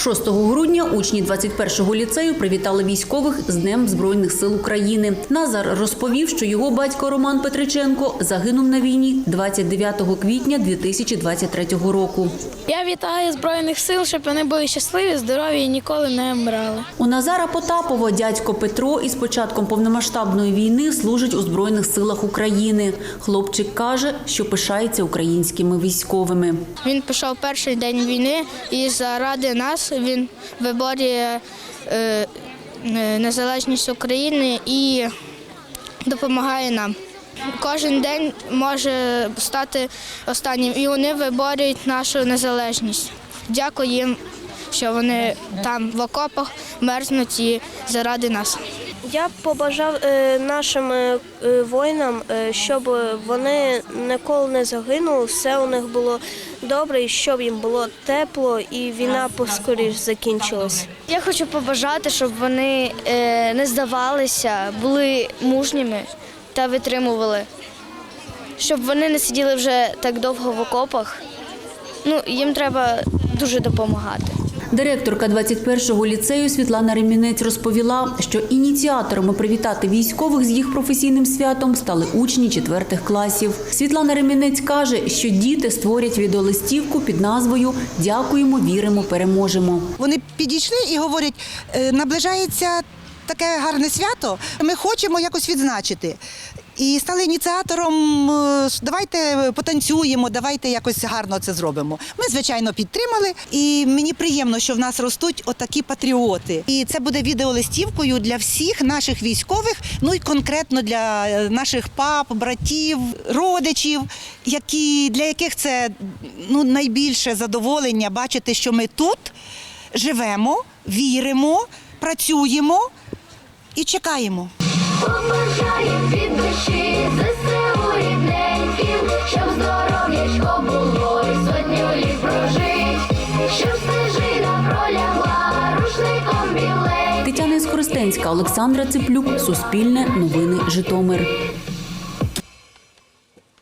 6 грудня учні 21-го ліцею привітали військових з Днем Збройних сил України. Назар розповів, що його батько Роман Петриченко загинув на війні 29 квітня 2023 року. Я вітаю Збройних сил, щоб вони були щасливі, здорові і ніколи не вмирали. У Назара Потапова дядько Петро із початком повномасштабної війни служить у Збройних силах України. Хлопчик каже, що пишається українськими військовими. Він пішов перший день війни і заради нас він виборює е, е, незалежність України і допомагає нам. Кожен день може стати останнім, і вони виборюють нашу незалежність. Дякую їм, що вони там в окопах мерзнуть і заради нас. Я б побажав е, нашим е, е, воїнам, щоб вони ніколи не загинули, все у них було добре, і щоб їм було тепло, і війна поскоріш закінчилась. Я хочу побажати, щоб вони не здавалися, були мужніми та витримували, щоб вони не сиділи вже так довго в окопах. Ну, їм треба дуже допомагати. Директорка 21-го ліцею Світлана Ремінець розповіла, що ініціаторами привітати військових з їх професійним святом стали учні четвертих класів. Світлана Ремінець каже, що діти створять відеолистівку під назвою Дякуємо, віримо, переможемо. Вони підійшли і говорять, «Е, наближається таке гарне свято. Ми хочемо якось відзначити. І стали ініціатором. е, Давайте потанцюємо, давайте якось гарно це зробимо. Ми, звичайно, підтримали, і мені приємно, що в нас ростуть отакі патріоти. І це буде відеолистівкою для всіх наших військових, ну і конкретно для е, наших пап, братів, родичів, які для яких це ну найбільше задоволення бачити, що ми тут живемо, віримо, працюємо і чекаємо. Побажаєм Тетяна Іскоростенська, Олександра Циплюк, Суспільне, Новини Житомир.